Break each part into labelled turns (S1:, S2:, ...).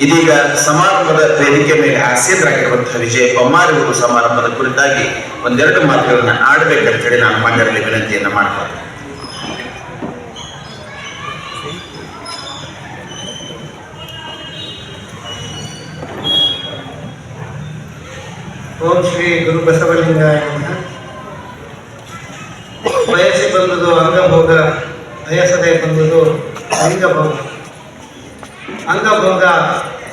S1: ಇದೀಗ ಸಮಾರಂಭದ ವೇದಿಕೆ ಮೇಲೆ ಆಸೀನರಾಗಿರುವಂತಹ ವಿಜಯ ಅವರು ಸಮಾರಂಭದ ಕುರಿತಾಗಿ ಒಂದೆರಡು ಮಾತುಗಳನ್ನ ಆಡಬೇಕಂತ ಹೇಳಿ ನಾನು ಮಂಡ್ಯದಲ್ಲಿ ವಿನಂತಿಯನ್ನ ಮಾಡ್ತಾರೆ
S2: ಓಂ ಶ್ರೀ ಗುರು ಬಸವಲಿಂಗಾಯ ವಯಸ್ಸಿ ಬಂದುದು ಅಂಗಭೋಗ, ವಯಸ್ಸದೇ ಬಂದುದು ಲಿಂಗಭೋಗ. ಅಂಗಭೋಗ,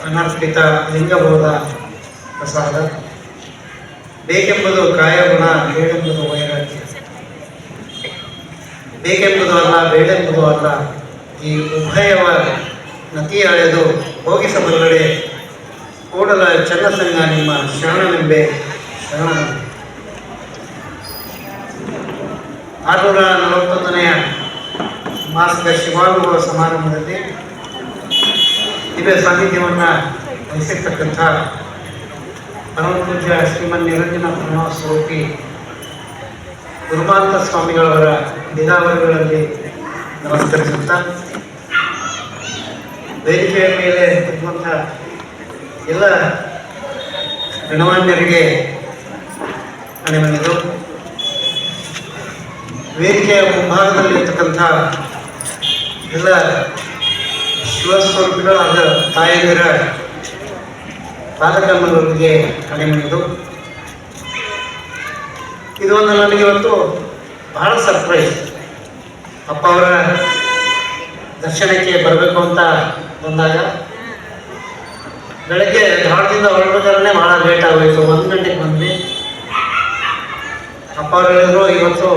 S2: ಅನರ್ಪಿತ, ಲಿಂಗಭೋಗ, ಪ್ರಸಾದ. ಬೇಕೆಂಬುದು ಕಾಯಗುಣ ಬೇಡೆಂಬುದು ವೈರಾಗ್ಯ. ಬೇಕೆಂಬುದು ಅಲ್ಲ ಬೇಡೆಂಬುದು ಅಲ್ಲ. ಈ ಉಭಯವ ನತಿ ಅಳೆದು ಹೋಗಿಸಬಲ್ಲಡೆ ಕೂಡಲ ಚನ್ನಸಂಗ ನಿಮ್ಮ ಶರಣನೆಂಬೆ ಶರಣ ಆರುನೂರ ನಲವತ್ತೊಂದನೆಯ ಮಾಸದ ಶಿವಾನುಭವ ಸಮಾರಂಭದಲ್ಲಿ ದಿವ್ಯ ಸಾನ್ನಿಧ್ಯವನ್ನು ವಹಿಸಿರ್ತಕ್ಕಂಥ ಪರಮಪೂಜ್ಯ ಶ್ರೀಮನ್ ನಿರಂಜನ ಪ್ರಣವ ಸ್ವರೂಪಿ ಗುರುಮಾಂತ ಸ್ವಾಮಿಗಳವರ ದಿನಾವರಗಳಲ್ಲಿ ನಮಸ್ಕರಿಸುತ್ತಾ, ವೇದಿಕೆಯ ಮೇಲೆ ಇರುವಂಥ ಎಲ್ಲ ಗಣಮಾನ್ಯರಿಗೆ ಮನೆಮನೆದು ವೇದಿಕೆಯ ಮುಂಭಾಗದಲ್ಲಿರ್ತಕ್ಕಂಥ ಎಲ್ಲ ಶಿವಸ್ವರೂಪಿಗಳಾದ ತಾಯಂದಿರ ಪಾದಕರ್ಮಗಳಿಗೆ ಮಾಡಿದ್ದು ಇದು. ಒಂದು ನನಗೆ ಇವತ್ತು ಬಹಳ ಸರ್ಪ್ರೈಸ್ ಅಪ್ಪ ಅವರ ದರ್ಶನಕ್ಕೆ ಬರಬೇಕು ಅಂತ ಬಂದಾಗ ಬೆಳಗ್ಗೆ ಧಾರದಿಂದ ಹೊರಡ್ಬೇಕಾದ್ರೆ ಬಹಳ ಲೇಟ್ ಆಗೋಯ್ತು. ಒಂದು ಗಂಟೆಗೆ ಬಂದ್ವಿ. ಅಪ್ಪ ಅವ್ರು ಹೇಳಿದ್ರು, ಇವತ್ತು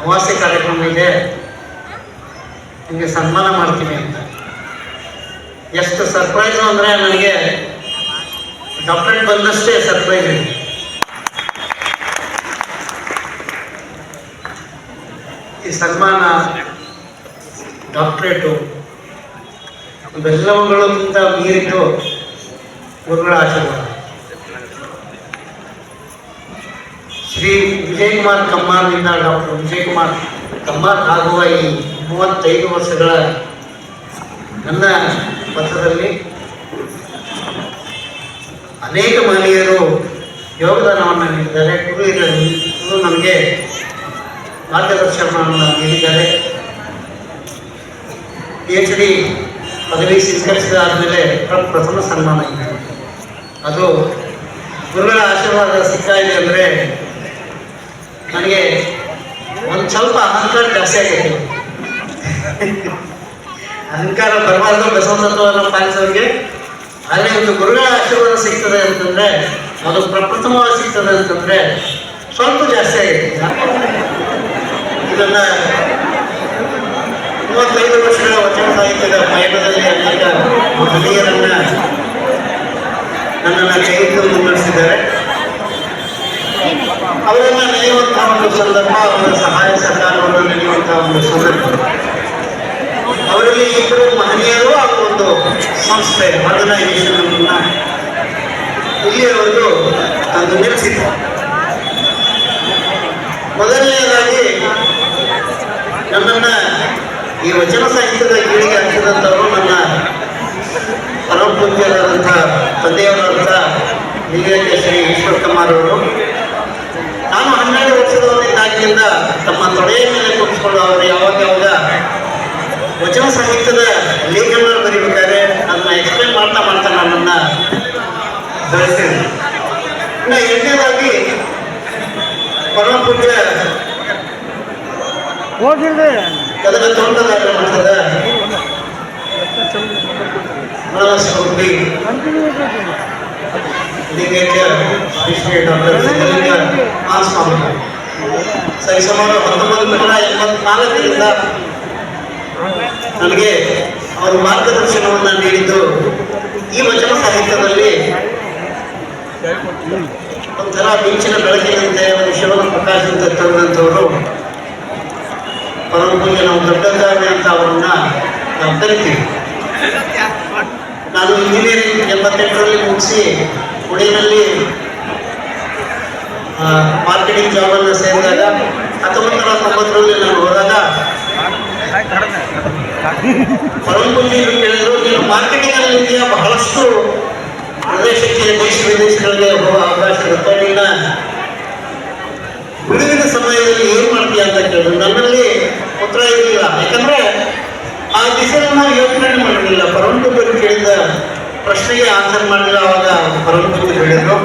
S2: ಅಮಾವಾಸ್ಯೆ ಕಾರ್ಯಕ್ರಮ ಇದೆ. ನಿಮಗೆ ಸನ್ಮಾನ ಮಾಡ್ತೀನಿ ಅಂತ. ಎಷ್ಟು ಸರ್ಪ್ರೈಸು ಅಂದರೆ ನನಗೆ ಡಾಕ್ಟ್ರೇಟ್ ಬಂದಷ್ಟೇ ಸರ್ಪ್ರೈಸ್ ಇದೆ. ಈ ಸನ್ಮಾನ ಡಾಕ್ಟ್ರೇಟು ಇವೆಲ್ಲವುಗಳಿಂದ ಮೀರಿದ್ದು ಗುರುಗಳ ಆಶೀರ್ವಾದ. ಶ್ರೀ ವಿಜಯಕುಮಾರ್ ಕಮ್ಮಾರ್ನಿಂದ ಡಾಕ್ಟರ್ ವಿಜಯಕುಮಾರ್ ಕಮ್ಮಾರ್ ಆಗುವ ಈ ಮೂವತ್ತೈದು ವರ್ಷಗಳ ನನ್ನ ಪಥದಲ್ಲಿ ಅನೇಕ ಮಹಿಳೆಯರು ಯೋಗದಾನವನ್ನು ನೀಡಿದ್ದಾರೆ. ಗುರು ನಮಗೆ ಮಾರ್ಗದರ್ಶನವನ್ನು ನೀಡಿದ್ದಾರೆ. ಪಿ ಎಚ್ ಡಿ ಪದವಿ ಸ್ವೀಕರಿಸಿದ ಆದಮೇಲೆ ಪ್ರಥಮ ಸನ್ಮಾನ ಇದೆ. ಅದು ಗುರುಗಳ ಆಶೀರ್ವಾದ ಸಿಗ್ತಾ ಇದೆ ಅಂದರೆ ನನಗೆ ಒಂದು ಸ್ವಲ್ಪ ಅಹಂಕಾರ ಜಾಸ್ತಿ ಆಗೈತೆ ಅಹಂಕಾರ ಬರಬಾರ್ದು ಬಸವತತ್ವವನ್ನು ಪಾಲಿಸೋರಿಗೆ ಆದರೆ ಒಂದು ಗುರುಗಳ ಆಶೀರ್ವಾದ ಸಿಗ್ತದೆ ಅಂತಂದ್ರೆ, ಅದು ಪ್ರಪ್ರಥಮವಾಗಿ ಸಿಗ್ತದೆ ಅಂತಂದ್ರೆ ಸ್ವಲ್ಪ ಜಾಸ್ತಿ ಆಗಿದೆ. ಇದನ್ನ ಮೂವತ್ತೈದು ವರ್ಷಗಳ ವಚನ ಸಾಹಿತ್ಯದ ಪಯಣದಲ್ಲಿ ಅನೇಕ ಮಹನೀಯರನ್ನ ನನ್ನನ್ನು ಹಿಡಿದು ಮುನ್ನಡೆಸಿದ್ದಾರೆ. ಅವರನ್ನ ನೆನೆಯುವಂತಹ ಒಂದು ಸಂದರ್ಭ, ಅವರ ಸಹಾಯ ಸಹಕಾರವನ್ನು ನೆನೆಯುವಂತಹ ಒಂದು ಸಂದರ್ಭ. ಅವರಲ್ಲಿ ಇಬ್ಬರು ಮಹನೀಯರು ಹಾಗೂ ಒಂದು ಸಂಸ್ಥೆ ಅನ್ನ ಇಲ್ಲಿಯವರೆಗೂ ಅದು ನಿಲ್ಲಿಸಿದೆ ಮೊದಲನೆಯದಾಗಿ ನನ್ನನ್ನ ಈ ವಚನ ಸಾಹಿತ್ಯದ ಗೀಳಿಗೆ ಹಾಕಿದಂಥವರು ನನ್ನ ಪರಮ ಪೂಜ್ಯರಾದಂಥ ತಂದೆಯವರಾದಂಥ ಹಿರಿಯ ಶ್ರೀ ಈಶ್ವರ ಕುಮಾರ್ ಅವರು. ನಾನು ಹನ್ನೆರಡು ವರ್ಷದವರಿದ್ದಾಗಿನಿಂದ ತಮ್ಮ ತೊಡೆಯ ಮೇಲೆ ಕೂರಿಸ್ಕೊಂಡು ಅವರು ಯಾವಾಗ ಯಾವಾಗ ವಚನ ಸಾಹಿತ್ಯದ ಲೇಖನ ಬರೀಬೇಕಾದ್ರೆ ಅದನ್ನ ಎಕ್ಸ್ಪ್ಲೇನ್ ಮಾಡ್ತಾ ಮಾಡ್ತಾ ನನ್ನನ್ನ ಬೆಳೆಸ್ತೇನೆ ಇನ್ನು ಎರಡನೇದಾಗಿ ಪರಮ ಪೂಜ್ಯ
S3: ಹೋಗಿಲ್ರಿ
S2: ಗದಗ ತೋಟಗಾರರ ಮಠದ ಸ್ವರೂಪಿ ದಿಗ್ಗಜ ಶ್ರೀ ಶ್ರೀ ಡಾಕ್ಟರ್ ಸರಿಸುಮಾರು ಹತ್ತೊಂಬತ್ತು ನೂರ ಎಂಬತ್ನಾಲ್ಕರಿಂದ ನನಗೆ ಅವರು ಮಾರ್ಗದರ್ಶನವನ್ನು ನೀಡಿದ್ದು ಈ ವಚನ ಸಾಹಿತ್ಯದಲ್ಲಿ. ಒಂಥರ ಬೀಚಿನ ಬೆಳಕಿನಂತೆ ಒಂದು ಶಿವನ ಪ್ರಕಾಶದಂತೆ ತಂದಂಥವರು ಪೂಜೆ ನಾವು ದೊಡ್ಡದಾಗಿ ಅಂತ ಅವರನ್ನ ನಾವು ಕರಿತೀವಿ. ನಾನು ಇಂಜಿನಿಯರಿಂಗ್ ಎಂಬತ್ತೆಂಟರಲ್ಲಿ ಮುಗಿಸಿ ಪುಣೆಯಲ್ಲಿ ಮಾರ್ಕೆಟಿಂಗ್ ಜಾಬನ್ನು ಸೇರಿದಾಗ ಹತ್ತೊಂಬತ್ತು ತೊಂಬತ್ತರಲ್ಲಿ ನಾನು ಹೋದಾಗ ಮಾರ್ಕೆಟಿಂಗ್ ಅಲ್ಲಿ ಇದೆಯಾ ಬಹಳಷ್ಟು ಪ್ರದೇಶಕ್ಕೆ ದೇಶ ವಿದೇಶಗಳಿಗೆ ಹೋಗುವ ಅವಕಾಶ ಇರುತ್ತೆ ನಿನ್ನ ಬಿಡುವಿನ ಸಮಯದಲ್ಲಿ ಏನ್ ಮಾಡ್ತೀಯ ಅಂತ ಕೇಳಿದ್ರು ನನ್ನಲ್ಲಿ ಉತ್ತರ ಇರಲಿಲ್ಲ ಯಾಕಂದ್ರೆ ಆ ದಿಸೆಯನ್ನು ನಾವು ಯೋಚನೆ ಮಾಡಿರಲಿಲ್ಲ ಪರಮಪೂಜ್ಯರು ಕೇಳಿದ ಪ್ರಶ್ನೆಗೆ ಆನ್ಸರ್ ಮಾಡಿಲ್ಲ ಅವಾಗ ಪರಮಪೂಜ್ಯರು ಹೇಳಿದ್ರು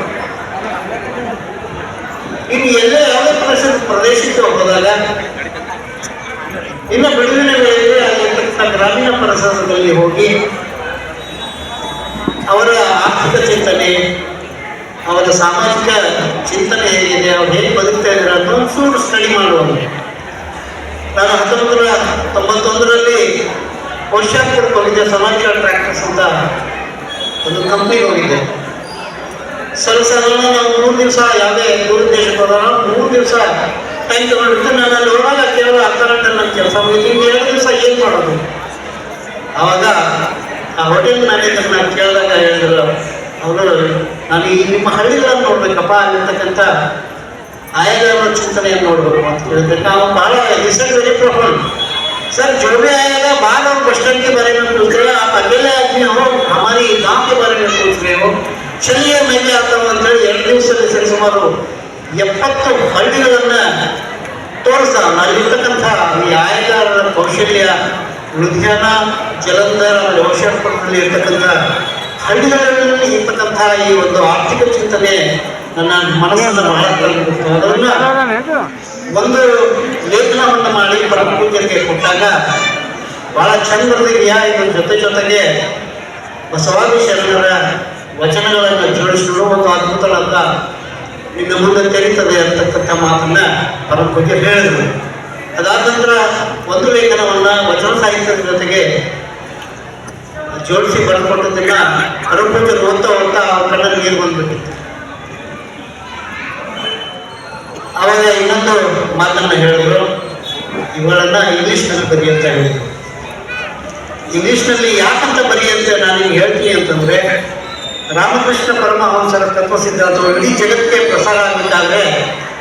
S2: ಇನ್ನು ಎಲ್ಲ ಯಾವುದೇ ಪ್ರದೇಶ ಪ್ರದೇಶಕ್ಕೆ ಹೋದಾಗ ಇನ್ನು ಬಿಡುವಿನ ವೇಳೆಯಲ್ಲಿ ಅಲ್ಲಿರ್ತಕ್ಕಂಥ ಗ್ರಾಮೀಣ ಪ್ರಸಾದದಲ್ಲಿ ಹೋಗಿ ಅವರ ಆರ್ಥಿಕ ಚಿಂತನೆ, ಅವರ ಸಾಮಾಜಿಕ ಚಿಂತನೆ ಹೇಗಿದೆ, ಅವ್ರು ಹೇಗೆ ಬದುಕ್ತಾ ಇದ್ದಾರೆ ಅನ್ನೋ ಚೂರು ಸ್ಟಡಿ ಮಾಡುವಂತೆ ನಾನು ಹತ್ತೊಂಬತ್ತು ನೂರ ತೊಂಬತ್ತೊಂದರಲ್ಲಿ ವರ್ಷಾಪುರಕ್ಕೆ ಹೋಗಿದ್ದೆ ಸಮಾಜ ಟ್ರ್ಯಾಕ್ಟರ್ಸ್ ಅಂತ ಒಂದು ಕಂಪ್ನಿಗೆ ಹೋಗಿದ್ದೆ. ಸಲ ಸಲ ನಾವು ಮೂರು ದಿವಸ ಯಾವುದೇ ದೂರ ದೇಶಕ್ಕೆ ಹೋದಾಗ ಮೂರು ದಿವಸ ಟೈಮ್ ತಗೊಂಡಿರ್ತೀನಿ ನಾನು ಅಲ್ಲಿ ಹೋದಾಗ ಕೇವಲ ಅರ್ಧ ಗಂಟೆ ನನ್ನ ಕೆಲಸ ಮುಗಿತು ಇನ್ನು ಎರಡು ದಿವಸ ಏನು ಮಾಡೋದು ಆವಾಗ ಆ ಹೋಟೆಲ್ ಮ್ಯಾನೇಜರ್ ನಾನು ಕೇಳಿದಾಗ ಹೇಳಿದ್ರು ಅವರು ನಾನು ಈ ನಿಮ್ಮ ಹಳ್ಳಿಗಳನ್ನು ನೋಡ್ಬೇಕಪ್ಪ ಅಲ್ಲಿರ್ತಕ್ಕಂಥ ಆಯಗಳ ಚಿಂತನೆಯನ್ನು ನೋಡ್ಬೇಕು ಅಂತ ಹೇಳಿದ್ರೆ ನಾವು ಭಾಳ ಇಸ್ ವೆರಿ ಪ್ರೊಫೌಂಡ್ सर जो भी आएगा बाहर और बस स्टैंड के बारे में पूछ रहे हो आप अकेले आदमी हो हमारी गांव के बारे में पूछ रहे हो चलिए मैं भी आता हूँ ಅಂತ ಹೇಳಿ ಎರಡು ದಿವಸದಲ್ಲಿ ಸರಿ ಸುಮಾರು ಎಪ್ಪತ್ತು ಹಳ್ಳಿಗಳನ್ನ ತೋರಿಸ್ದ ಅಲ್ಲಿರ್ತಕ್ಕಂಥ ಆಯಗಾರರ ಕೌಶಲ್ಯ ಲುಧಿಯಾನ ಜಲಂಧರ್ ಆಮೇಲೆ ಹೋಶಿಯಾರ್ಪುರದಲ್ಲಿ ಇರ್ತಕ್ಕಂಥ ಹಳ್ಳಿಗಳಲ್ಲಿ ಇರ್ತಕ್ಕಂಥ ಈ ಒಂದು ಆರ್ಥಿಕ ಚಿಂತನೆ ನನ್ನ ಮನಸ್ಸನ್ನು ಬಹಳ ಅದನ್ನ ಒಂದು ಲೇಖನವನ್ನು ಮಾಡಿ ಪರಮಪೂಜ್ಯರಿಗೆ ಕೊಟ್ಟಾಗ ಬಹಳ ಚಂದ ಬರೆದಿದೆಯಾ ಇದ್ರ ಜೊತೆ ಜೊತೆಗೆ ಬಸವಾದಿ ಶರಣರ ವಚನಗಳನ್ನು ಜೋಡಿಸಿದ್ರು. ಒಂದು ಅದ್ಭುತವಾದ ಇನ್ನು ಮುಂದೆ ತೆರೀತದೆ ಅಂತಕ್ಕಂಥ ಮಾತನ್ನ ಪರಮಪೂಜ್ಯ ಹೇಳಿದರು. ಅದಾದ ನಂತರ ಒಂದು ಲೇಖನವನ್ನ ವಚನ ಸಾಹಿತ್ಯದ ಜೊತೆಗೆ ಜೋಡಿಸಿ ಬರ್ಕೊಟ್ಟದನ್ನ ಪರಮಪೂಜ್ಯರು ಓದ್ತಾ ಓದ್ತಾ ಅವ್ರ ಕಣ್ಣಲ್ಲಿ ನೀರು ಬಂದ್ಬಿಟ್ಟಿತ್ತು. ಅವಾಗ ಇನ್ನೊಂದು ಮಾತನ್ನ ಹೇಳಿದ್ರು. ಇವುಗಳನ್ನ ಇಂಗ್ಲೀಷ್ನಲ್ಲಿ ಬರಿ ಅಂತ ಹೇಳಿದ್ರು. ಇಂಗ್ಲಿಷ್ನಲ್ಲಿ ಯಾಕಂತ ಬರಿ ಅಂತ ನಾನು ಹೇಳ್ತೀನಿ ಅಂತಂದ್ರೆ ರಾಮಕೃಷ್ಣ ಪರಮಹಂಸರ ತತ್ವ ಸಿದ್ಧಾಂತವು ಇಡೀ ಜಗತ್ತಿಗೆ ಪ್ರಸಾರ ಆಗಬೇಕಾದ್ರೆ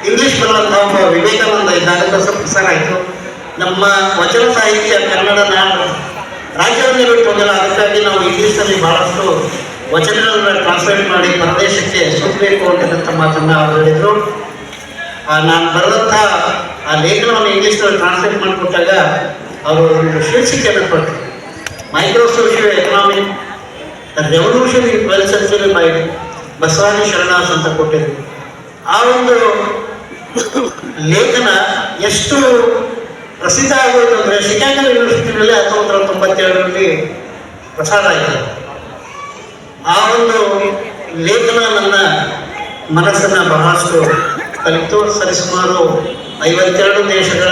S2: ಇಂಗ್ಲಿಷ್ ಬರುವಂಥ ಒಬ್ಬ ವಿವೇಕಾನಂದ ಇದ್ದಾಗ ಪ್ರಸಾರ ಆಯಿತು. ನಮ್ಮ ವಚನ ಸಾಹಿತ್ಯ ಕನ್ನಡ ನಾಡು ರಾಜ್ಯವನ್ನು ಬಿಟ್ಟು ಅದಕ್ಕಾಗಿ ನಾವು ಇಂಗ್ಲೀಷಲ್ಲಿ ಬಹಳಷ್ಟು ವಚನಗಳನ್ನ ಟ್ರಾನ್ಸ್ಲೇಟ್ ಮಾಡಿ ಪ್ರದೇಶಕ್ಕೆ ಸುತ್ತಬೇಕು ಅಂತಕ್ಕಂಥ ಮಾತನ್ನು ಅವರು ಹೇಳಿದರು. ನಾನು ಬರೆದಂಥ ಆ ಲೇಖನವನ್ನು ಇಂಗ್ಲೀಷ್ನಲ್ಲಿ ಟ್ರಾನ್ಸ್ಲೇಟ್ ಮಾಡಿಕೊಟ್ಟಾಗ ಅವರು ಒಂದು ಶೀರ್ಷಿಕೆಯನ್ನು ಕೊಟ್ಟರು. Micro socio economic revolution in century by ಬಸವಾದಿ ಶರಣಾಸ್ ಅಂತ ಕೊಟ್ಟಿದ್ರು. ಆ ಒಂದು ಲೇಖನ ಎಷ್ಟು ಪ್ರಸಿದ್ಧ ಆಗೋದು ಅಂದರೆ ಶಿಕಾಗೋ ಯೂನಿವರ್ಸಿಟಿನಲ್ಲಿ ಹತ್ತೊಂಬತ್ತು ನೂರ ತೊಂಬತ್ತೇಳರಲ್ಲಿ ಪ್ರಸಾರ ಆಯಿತು ಆ ಒಂದು ಲೇಖನ ನನ್ನ ಮನಸ್ಸನ್ನ ಬಹಳಷ್ಟು ಕಲಿತು. ಸರಿಸುಮಾರು ಐವತ್ತೆರಡು ದೇಶಗಳ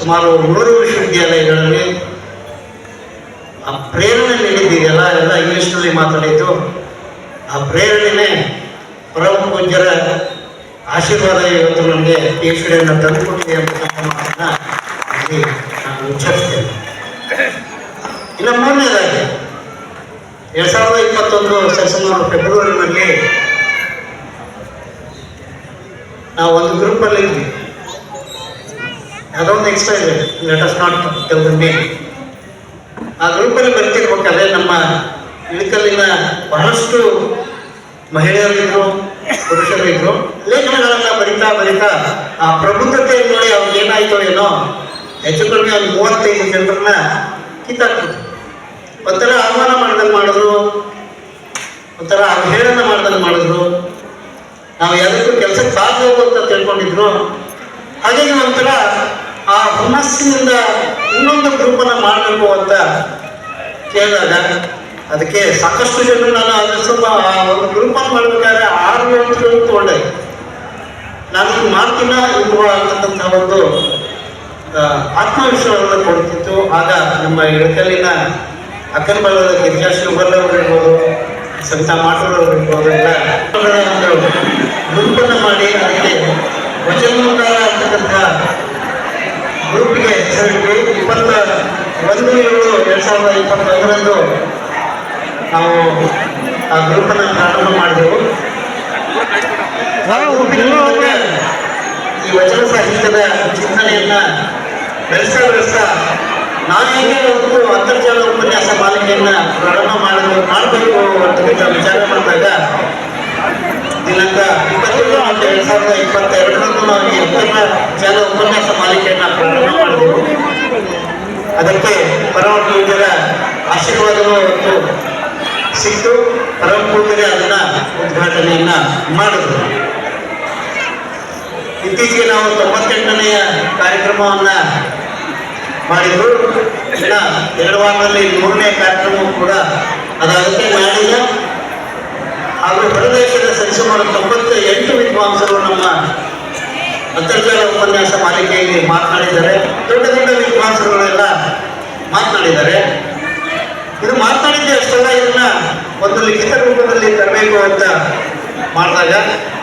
S2: ಸುಮಾರು ಮೂರು ವಿಶ್ವವಿದ್ಯಾಲಯಗಳಲ್ಲಿ ಆ ಪ್ರೇರಣೆ ನೀಡಿದ್ದೀರಲ್ಲ ಎಲ್ಲ ಇಂಗ್ಲೀಷ್ನಲ್ಲಿ ಮಾತಾಡಿದ್ದು, ಆ ಪ್ರೇರಣೆನೇ ಪರಮ ಪೂಜ್ಯರ ಆಶೀರ್ವಾದ ಇವತ್ತು ನನಗೆ ಪಿ ಎಚ್ ಡಿಯನ್ನು ತಂದುಕೊಟ್ಟಿದೆ ಅಂತಕ್ಕಂಥ ಮಾತನ್ನು ಇಲ್ಲಿ ನಾನು ಉಚ್ಚರಿಸ್ತೇನೆ. ಇನ್ನು ಮೂರನೇದಾಗಿ, ಎರಡ್ ಸಾವಿರದ ಇಪ್ಪತ್ತೊಂದು ಸರಿಸುಮಾರು ಫೆಬ್ರವರಿನಲ್ಲಿ ನಾವು ಒಂದು ಗ್ರೂಪಲ್ಲಿ ಇದ್ವಿ. ಒಂದು ಎಕ್ಸ್ಟ್ರಾ ಇದೆ. Let us not tell the name ಆ ಗ್ರೂಪಲ್ಲಿ ಬರ್ತಿರ್ಬೇಕಾದ್ರೆ ನಮ್ಮ ಇಳಕಲ್ಲಿನ ಬಹಳಷ್ಟು ಮಹಿಳೆಯರಿದ್ರು, ಪುರುಷರಿದ್ರು, ಲೇಖನಗಳನ್ನ ಬರಿತಾ ಬರಿತಾ ಆ ಪ್ರಬುದ್ಧತೆ ನೋಡಿ ಅವ್ರಿಗೆ ಏನಾಯ್ತು ಏನೋ, ಹೆಚ್ಚು ಕಡಿಮೆ ಒಂದು ಮೂವತ್ತೈದು ಜನರನ್ನ ಕಿತ್ತಾಕ್ಬಿಟ್ರು. ಒಂಥರ ಆಹ್ವಾನ ಮಾಡ್ದಂಗೆ ಮಾಡಿದ್ರು, ಒಂಥರ ಅವಹೇಳನ ಮಾಡ್ದಂಗೆ ಮಾಡಿದ್ರು. ನಾವು ಯಾವುದಕ್ಕೂ ಕೆಲಸಕ್ಕೆ ಸಾಧ್ಯ ಅಂತ ತಿಳ್ಕೊಂಡಿದ್ರು. ಹಾಗಾಗಿ ಒಂಥರ ಆ ಹುಮ್ಮಸ್ಸಿನಿಂದ ಇನ್ನೊಂದು ಗ್ರೂಪನ್ನು ಮಾಡಬೇಕು ಅಂತ ಕೇಳಿದಾಗ ಅದಕ್ಕೆ ಸಾಕಷ್ಟು ಜನ ನಾನು ಅದ್ರ ಸ್ವಲ್ಪ ಒಂದು ಗ್ರೂಪನ್ನು ಮಾಡಬೇಕಾದ್ರೆ ಆರು ಅಂತ ತಗೊಂಡೆ. ನಾನು ಮಾತಿನ ಇಲ್ವಾ ಅಂತಕ್ಕಂಥ ಒಂದು ಆತ್ಮವಿಶ್ವಾಸವನ್ನು ಕೊಡ್ತಿತ್ತು. ಆಗ ನಮ್ಮ ಇಳಕಲ್ಲಿನ ಅಕ್ಕನಬಳ್ಳದ ಗಿರಿಜಾ ಶಿವಬಲ್ಲ ಅವರು ಇರ್ಬೋದು ಸಂತ ಮಾಟೂರವರು ಇರ್ಬೋದು ಎಲ್ಲ ಒಂದು ಗ್ರೂಪನ್ನು ಮಾಡಿ ಅದಕ್ಕೆ ವಚನಕಾರ ಅಂತಕ್ಕಂಥ ಗ್ರೂಪ್ಗೆ ಸೇರಿದ್ವಿ. ಇಪ್ಪತ್ತ ಒಂದು ಏಳು ಎರಡು ಸಾವಿರದ ಇಪ್ಪತ್ತೊಂದರಂದು ನಾವು ಆ ಗ್ರೂಪನ್ನು ಪ್ರಾರಂಭ ಮಾಡಿದೆವು. ಈ ವಚನ ಸಾಹಿತ್ಯದ ಚಿಂತನೆಯನ್ನ ಬೆಳೆಸ್ತಾ ಬೆಳೆಸ್ತಾ ನಾವೀಗ ಒಂದು ಅಂತರ್ಜಾಲ ಉಪನ್ಯಾಸ ಮಾಲಿಕೆಯನ್ನ ಪ್ರಾರಂಭ ಮಾಡಲು ಮಾಡಬೇಕು ಅಂತ ವಿಚಾರ ಮಾಡಿದಾಗ ದಿನಾಂಕ ಇಪ್ಪತ್ತೊಂದು ನಾಲ್ಕು ಎರಡ್ ಸಾವಿರದ ಇಪ್ಪತ್ತೆರಡರಂದು ನಾವು ಈ ಜನ ಉಪನ್ಯಾಸ ಮಾಲಿಕೆಯನ್ನ ಪ್ರಾರಂಭ ಮಾಡಿದೆವು. ಅದಕ್ಕೆ ಪರಮ ಆಶೀರ್ವಾದವೂ ಮತ್ತು ಸಿಕ್ತು ಪರಮ ಅದನ್ನು ಉದ್ಘಾಟನೆಯನ್ನ ಮಾಡಿದ್ರು. ಇತ್ತೀಚೆಗೆ ನಾವು ತೊಂಬತ್ತೆಂಟನೆಯ ಕಾರ್ಯಕ್ರಮವನ್ನ ಮಾಡಿದ್ರು ಎರಡು ವಾರದಲ್ಲಿ ಮೂರನೇ ಕಾರ್ಯಕ್ರಮವು ಕೂಡ ಅದಾಗುತ್ತೆ. ನಾಡಿನ ಸರಿಸುಮಾರು ತೊಂಬತ್ತ ಎಂಟು ವಿದ್ವಾಂಸರು ನಮ್ಮ ಅಂತರ್ಜಾಲ ಉಪನ್ಯಾಸ ಮಾಲಿಕೆಯಲ್ಲಿ ಮಾತನಾಡಿದ್ದಾರೆ. ದೊಡ್ಡ ದೊಡ್ಡ ವಿದ್ವಾಂಸರುಗಳೆಲ್ಲ ಮಾತನಾಡಿದ್ದಾರೆ. ಇದು ಮಾತನಾಡಿದ್ದೆ ಅಷ್ಟೆಲ್ಲ, ಇದನ್ನ ಒಂದು ಲಿಖಿತ ರೂಪದಲ್ಲಿ ತರಬೇಕು ಅಂತ ಮಾಡಿದಾಗ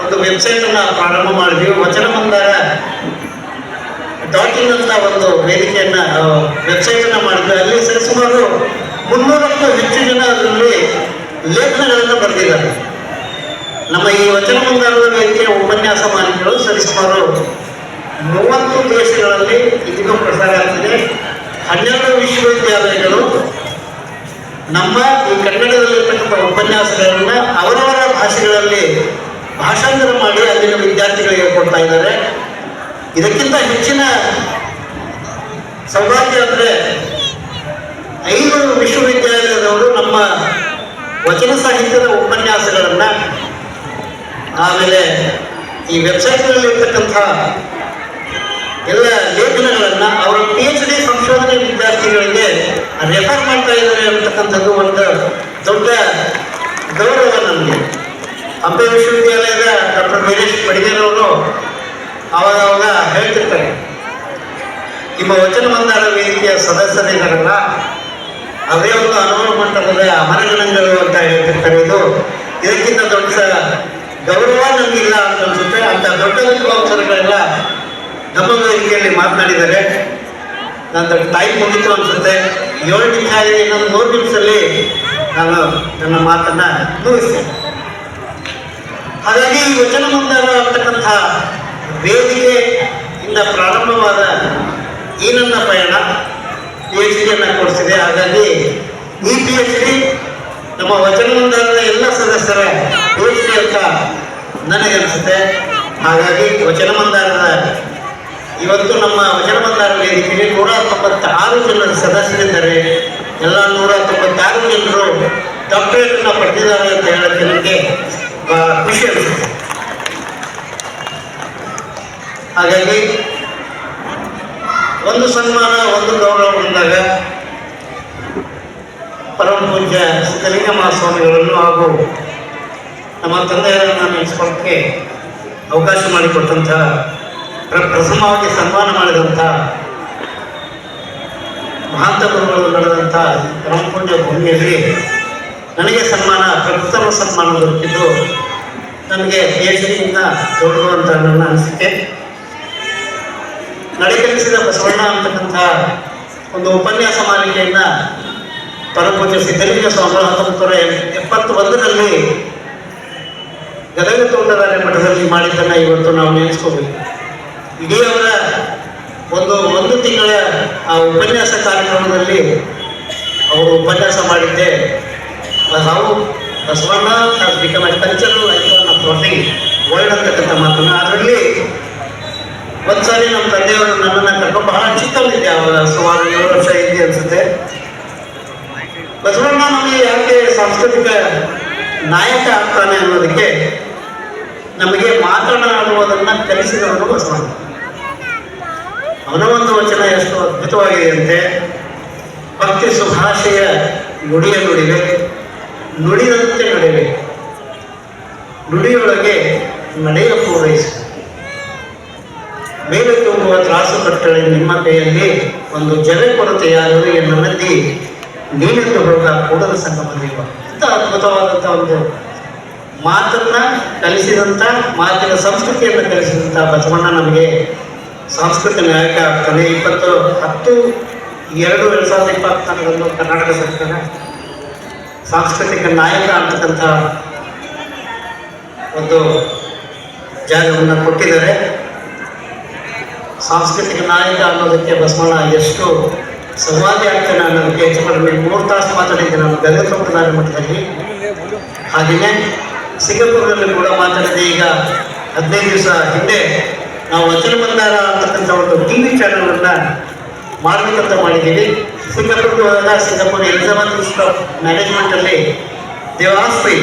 S2: ಒಂದು ವೆಬ್ಸೈಟ್ ಅನ್ನ ಪ್ರಾರಂಭ ಮಾಡಿದ್ವಿ. ವಚನ ಮಂದಾರ ಡಾಟ್ ಇನ್ ಅಂತ ಒಂದು ವೇದಿಕೆಯನ್ನ ವೆಬ್ಸೈಟ್ ಅನ್ನ ಮಾಡಿದ್ವಿ. ಅಲ್ಲಿ ಸರಿಸುಮಾರು ಮುನ್ನೂರಕ್ಕೂ ಹೆಚ್ಚು ಜನ ಅದರಲ್ಲಿ ಲೇಖನಗಳನ್ನು ಬರೆದಿದ್ದಾರೆ. ನಮ್ಮ ಈ ವಚನ ವೇದಿಕೆಯ ಉಪನ್ಯಾಸ ಮಾಲಿಕೆಗಳು ಸರಿಸುಮಾರು ಮೂವತ್ತು ದೇಶಗಳಲ್ಲಿ ಇದೀಗ ಪ್ರಸಾರ ಆಗ್ತಿದೆ. ಹನ್ನೆರಡು ವಿಶ್ವವಿದ್ಯಾಲಯಗಳು ನಮ್ಮ ಈ ಕನ್ನಡದಲ್ಲಿರ್ತಕ್ಕಂಥ ಉಪನ್ಯಾಸಗಳನ್ನ ಅವರವರ ಭಾಷೆಗಳಲ್ಲಿ ಭಾಷಾಂತರ ಮಾಡಿ ಅಲ್ಲಿನ ವಿದ್ಯಾರ್ಥಿಗಳಿಗೆ ಕೊಡ್ತಾ ಇದ್ದಾರೆ. ಇದಕ್ಕಿಂತ ಹೆಚ್ಚಿನ ಸೌಭಾಗ್ಯ ಅಂದರೆ ಐದು ವಿಶ್ವವಿದ್ಯಾಲಯದವರು ನಮ್ಮ ವಚನ ಸಾಹಿತ್ಯದ ಉಪನ್ಯಾಸಗಳನ್ನ ಆಮೇಲೆ ಈ ವೆಬ್ಸೈಟ್ನಲ್ಲಿ ಇರ್ತಕ್ಕಂಥ ಎಲ್ಲ ಲೇಖನಗಳನ್ನ ಅವರ ಪಿ ಎಚ್ ಡಿ ಸಂಶೋಧನೆ ವಿದ್ಯಾರ್ಥಿಗಳಿಗೆ ರೆಫರ್ ಮಾಡ್ತಾ ಇದ್ದಾರೆ ಅಂತಕ್ಕಂಥದ್ದು ಒಂದು ದೊಡ್ಡ ಗೌರವ ನಮಗೆ. ಹಂಪೆ ವಿಶ್ವವಿದ್ಯಾಲಯದ ಡಾಕ್ಟರ್ ವೀರೇಶ್ ಪಡಿಗೇರವರು ಅವಾಗ ಅವಾಗ ಹೇಳ್ತಿರ್ತಾರೆ, ನಿಮ್ಮ ವಚನ ಮಂದಾರ ವೇದಿಕೆಯ ಸದಸ್ಯರಿದ್ದಾರಲ್ಲ ಅದೇ ಒಂದು ಅನುಭವ ಮಂಟಪದ ಅಮರಗಣಗಳು ಅಂತ ಹೇಳ್ತಿರ್ತಾರೆ. ಇದು ಇದಕ್ಕಿಂತ ದೊಡ್ಡ ಗೌರವ ನನಗಿಲ್ಲ ಅಂತ ಅನ್ಸುತ್ತೆ ಅಂತ ದೊಡ್ಡ ವಿದ್ವಾಂಸರುಗಳೆಲ್ಲ ನಮ್ಮ ವೇದಿಕೆಯಲ್ಲಿ ಮಾತನಾಡಿದ್ದಾರೆ. ನನ್ನ ಟೈಮ್ ಮುಗಿತು ಅನ್ಸುತ್ತೆ. ಏಳು ನಿಮಿಷ ಆಗಿದೆ, ಇನ್ನೊಂದು ಮೂರು ನಿಮಿಷದಲ್ಲಿ ನಾನು ನನ್ನ ಮಾತನ್ನ ಮುಗಿಸ್ತೇನೆ. ಹಾಗಾಗಿ ವಚನ ಮಂದಾರ ಅಂತಕ್ಕಂಥ ಇಂದ ಪ್ರಾರಂಭವಾದ ಈ ನನ್ನ ಪಯಣ ಪಿ ಎಚ್ ಡಿಯನ್ನು ಕೊಡಿಸಿದೆ. ಹಾಗಾಗಿ ಈ ಪಿ ಎಚ್ ಡಿ ನಮ್ಮ ವಚನ ಮಂದಾರದ ಎಲ್ಲ ಸದಸ್ಯರ ಪಿ ಅಂತ ನನಗೆ ಅನಿಸುತ್ತೆ ಹಾಗಾಗಿ ವಚನ ಮಂದಾರದ ಇವತ್ತು ನಮ್ಮ ವಚನ ಮಂದಾರ ವೇದಿಕೆಗೆ ನೂರ ತೊಂಬತ್ತಾರು ಜನರ ಸದಸ್ಯರಿದ್ದಾರೆ. ಎಲ್ಲ ನೂರ ತೊಂಬತ್ತಾರು ಜನರು ಡಾಕ್ಟರೇಟನ್ನು ಪಡೆದಿದ್ದಾರೆ ಅಂತ ಹೇಳಕ್ಕೆ ನನಗೆ ಖುಷಿ ಅನಿಸುತ್ತೆ. ಹಾಗಾಗಿ ಒಂದು ಸನ್ಮಾನ, ಒಂದು ಗೌರವ ಬಂದಾಗ ಪರಮ ಪೂಜ್ಯ ಸಿದ್ದಲಿಂಗ ಮಹಾಸ್ವಾಮಿಗಳನ್ನು ಹಾಗೂ ನಮ್ಮ ತಂದೆಯರನ್ನು ನೆನೆಸ್ಕೊಳ್ಳೋಕ್ಕೆ ಅವಕಾಶ ಮಾಡಿಕೊಟ್ಟಂಥ ಪ್ರ- ಪ್ರಥಮವಾಗಿ ಸನ್ಮಾನ ಮಾಡಿದಂಥ ಮಹಾಂತ ಗುರುಗಳು ನಡೆದಂಥ ಪರಮ ಭೂಮಿಯಲ್ಲಿ ನನಗೆ ಸನ್ಮಾನ ಪ್ರಥಮ ಸನ್ಮಾನ ದೊರಕಿದ್ದು ನನಗೆ ಪಿ ಎಚ್ ಡಿಯಿಂದ ದೊಡ್ಡದು ನನ್ನ ಅನಿಸಿಕೆ. ನಡೆಕಲಿಸಿದ ಬಸವಣ್ಣ ಅಂತಕ್ಕಂಥ ಒಂದು ಉಪನ್ಯಾಸ ಮಾಲಿಕೆಯಿಂದ ಪರಪೂಜ್ಯ ಸಿದ್ಧಲಿಂಗ ಸ್ವಾಮಿ ಹತ್ತೊಂಬತ್ತು ಎಪ್ಪತ್ತು ಒಂದರಲ್ಲಿ ಗದಗ ತೋಟದಾರೆ ಮಠದಲ್ಲಿ ಮಾಡಿದ್ದನ್ನ ಇವತ್ತು ನಾವು ನೆನೆಸ್ಕೋಬೇಕು. ಇಡೀ ಅವರ ಒಂದು ಒಂದು ತಿಂಗಳ ಆ ಉಪನ್ಯಾಸ ಕಾರ್ಯಕ್ರಮದಲ್ಲಿ ಅವರು ಉಪನ್ಯಾಸ ಮಾಡಿದ್ದೆ. ನಾವು Basavanna become cultural icon of waiting world ಅಂತಕ್ಕಂಥ ಮಾತನ್ನ. ಅದರಲ್ಲಿ ಒಂದ್ಸಾರಿ ನಮ್ಮ ತಂದೆಯವರು ನನ್ನನ್ನು ಕರ್ಕೊಂಡು ಬಹಳ ಚಿಕ್ಕವನಿದ್ದೆ ಅವರ ಸುಮಾರು ಏಳು ವರ್ಷ ಹಿಂದೆ ಅನ್ಸುತ್ತೆ. ಬಸವಣ್ಣ ನಮಗೆ ಯಾಕೆ ಸಾಂಸ್ಕೃತಿಕ ನಾಯಕ ಆಗ್ತಾನೆ ಅನ್ನೋದಕ್ಕೆ ನಮಗೆ ಮಾತನಾಡುವುದನ್ನ ಕಲಿಸಿದವನು ಬಸವಣ್ಣ ಅವನ ಒಂದು ವಚನ ಎಷ್ಟು ಅದ್ಭುತವಾಗಿದೆ ಅಂತೆ. ಭಕ್ತಿ ಸುಭಾಷೆಯ ನುಡಿಯ ನುಡಿವೆ ನುಡಿದಂತೆ ನಡೆವೆ ನುಡಿಯೊಳಗೆ ನಡೆಯ ಪೂರೈಸಿ. ಮೇಲೆ ತುಂಬುವ ತ್ರಾಸು ಕಟ್ಟಳೆ ನಿಮ್ಮ ಕೈಯಲ್ಲಿ, ಒಂದು ಜಲ ಕೊರತೆ ಯಾರು ಎನ್ನು ನದಿ ನೀನೆಂದು ಹೋಗ ಕೂಡಲ ಸಂಗಮದೀವ ಇಂಥ ಅದ್ಭುತವಾದಂಥ ಒಂದು ಮಾತನ್ನ ಕಲಿಸಿದಂಥ ಮಾತಿನ ಸಂಸ್ಕೃತಿಯನ್ನು ಕಲಿಸಿದಂಥ ಬಸವಣ್ಣ ನಮಗೆ ಸಾಂಸ್ಕೃತಿಕ ನಾಯಕ ಆಗ್ತಾನೆ. ಇಪ್ಪತ್ತು, ಹತ್ತು, ಎರಡು ಎರಡು ಸಾವಿರದ ಇಪ್ಪತ್ನಾಲ್ಕರಂದು ಕರ್ನಾಟಕ ಸರ್ಕಾರ ಸಾಂಸ್ಕೃತಿಕ ನಾಯಕ ಅಂತಕ್ಕಂಥ ಒಂದು ಜಾಗವನ್ನು ಕೊಟ್ಟಿದ್ದಾರೆ. ಸಾಂಸ್ಕೃತಿಕ ನಾಯಕ ಅನ್ನೋದಕ್ಕೆ ಬಸವಣ್ಣ ಎಷ್ಟು ಸಂವಾದಿ ಆಗ್ತಾನೆ ಅನ್ನೋದಕ್ಕೆ ಹೆಚ್ಚು ಕಡಿಮೆ ಮೂರು ತಾಸು ಮಾತಾಡಿದ್ದೆ ನಾನು ಗದಗ ಸಂಪ್ರದಾಯ ಮಟ್ಟದಲ್ಲಿ ಹಾಗೆಯೇ ಸಿಂಗಪುರದಲ್ಲಿ ಕೂಡ ಮಾತಾಡಿದೆ. ಈಗ ಹದಿನೈದು ದಿವಸ ಹಿಂದೆ ನಾವು ವಚನ ಬಂದಾರ ಅಂತಕ್ಕಂಥ ಒಂದು ಟಿ ವಿ ಚಾನಲನ್ನು ಮಾಡಬೇಕಂತ ಮಾಡಿದ್ದೀವಿ. ಸಿಂಗಾಪುರ್ಗೆ ಹೋದಾಗ ಸಿಂಗಪುರ್ ಎಲಿಜಬೆತ್ ಇನ್ಸ್ಟಿಟ್ಯೂಟ್ ಆಫ್ ಮ್ಯಾನೇಜ್ಮೆಂಟಲ್ಲಿ ದೇವಾಸ್ತಿ,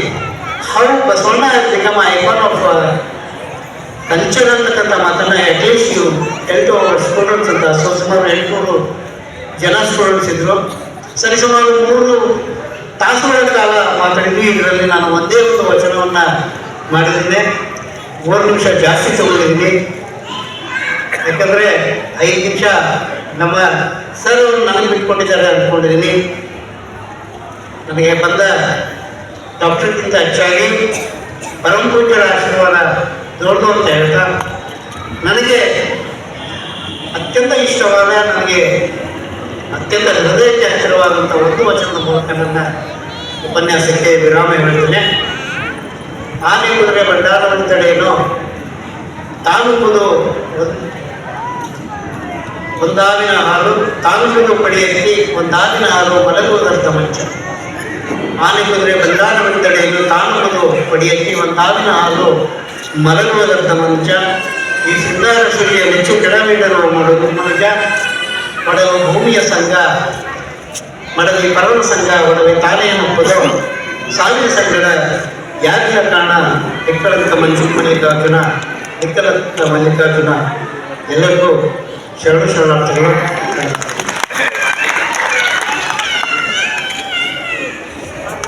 S2: how Basavanna become icon of culture ಅಂತಕ್ಕಂಥ ಮಾತನ್ನು ಅಟ್ಲೀಸ್ಟ್ ಎಂಟು ಸ್ಟೂಡೆಂಟ್ಸ್ ಅಂತ, ಸುಮಾರು ಎಂಟುನೂರು ಜನ ಸ್ಟೂಡೆಂಟ್ಸ್ ಸರಿ, ಸುಮಾರು ಮೂರು ತಾಸುಗಳ ಕಾಲ ಮಾತಾಡಿದ್ವಿ ಇದರಲ್ಲಿ ನಾನು ಒಂದೇ ಒಂದು ವಚನವನ್ನ ಮಾಡಿದ್ದೇನೆ. ಮೂರು ನಿಮಿಷ ಜಾಸ್ತಿ ತಗೊಂಡಿದ್ದೀನಿ ಯಾಕಂದ್ರೆ ಐದು ನಿಮಿಷ ನಮ್ಮ ಸರ್ ಅವರು ನನಗೆ ಬಿಟ್ಕೊಂಡಿದ್ದಾರೆ ಅಂದ್ಕೊಂಡಿದ್ದೀನಿ. ನನಗೆ ಬಂದ ಡಾಕ್ಟರ್ಗಿಂತ ಹೆಚ್ಚಾಗಿ ಪರಮ ಪೂಜ್ಯರ ಆಶೀರ್ವಾದ ದೊಡ್ಡದು ಅಂತ ಹೇಳ್ತಾ, ನನಗೆ ಅತ್ಯಂತ ಇಷ್ಟವಾದ, ನನಗೆ ಅತ್ಯಂತ ಹೃದಯಕ್ಕೆ ಹತ್ತಿರವಾದಂಥ ಒಂದು ವಚನದ ಮೂಲಕ ನನ್ನ ಉಪನ್ಯಾಸಕ್ಕೆ ವಿರಾಮ ಹೇಳ್ತೇನೆ. ಆನೆ ಕುದುರೆ ಬಂಡಾರವನ್ನು ತಡೆಯಲು ಕುದು ಒಂದಾವಿನ ಹಾಲು ಕುದು ಪಡೆಯಕ್ಕೆ ಒಂದಾವಿನ ಹಾಲು ಮಲಗುವುದರ್ಥ ಮಂಚ. ಆನೆ ಕುದುರೆ ಬಂದಾರವನ್ನು ತಡೆಯಲು ಕುದು ಪಡೆಯಕ್ಕೆ ಒಂದಾವಿನ ಹಾಲು ಮಲಗುವುದರ್ಥ ಮಂಚ ಈ ಸಿದ್ಧಾರ ಸುರಿಯ ಹೆಚ್ಚು ಕೆಳಮೀಡಲು ಮಾಡುವುದು ಮನುಜ ಒಡವೆ ಭೂಮಿಯ ಸಂಘ ಮಡವಿ ಪರಮ ಸಂಘ ಒಡವೆ ತಾನೆಯನ್ನು ಪದ ಸಾವಿರ ಸಂಘದ ಯಾರಿನ ಕಾರಣ ಎಕ್ಕಳಂತ ಮಂಜು ಮಲ್ಲಿಕಾರ್ಜುನ ಎಕ್ಕಲಂತ ಮಲ್ಲಿಕಾರ್ಜುನ? ಎಲ್ಲರಿಗೂ ಶರಣ ಶರಣಾರ್ಥಿಗಳು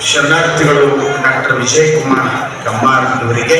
S1: ಶರಣಾರ್ಥಿಗಳು ಡಾಕ್ಟರ್ ವಿಜಯಕುಮಾರ್ ಕಮ್ಮಾರ್ ಇವರಿಗೆ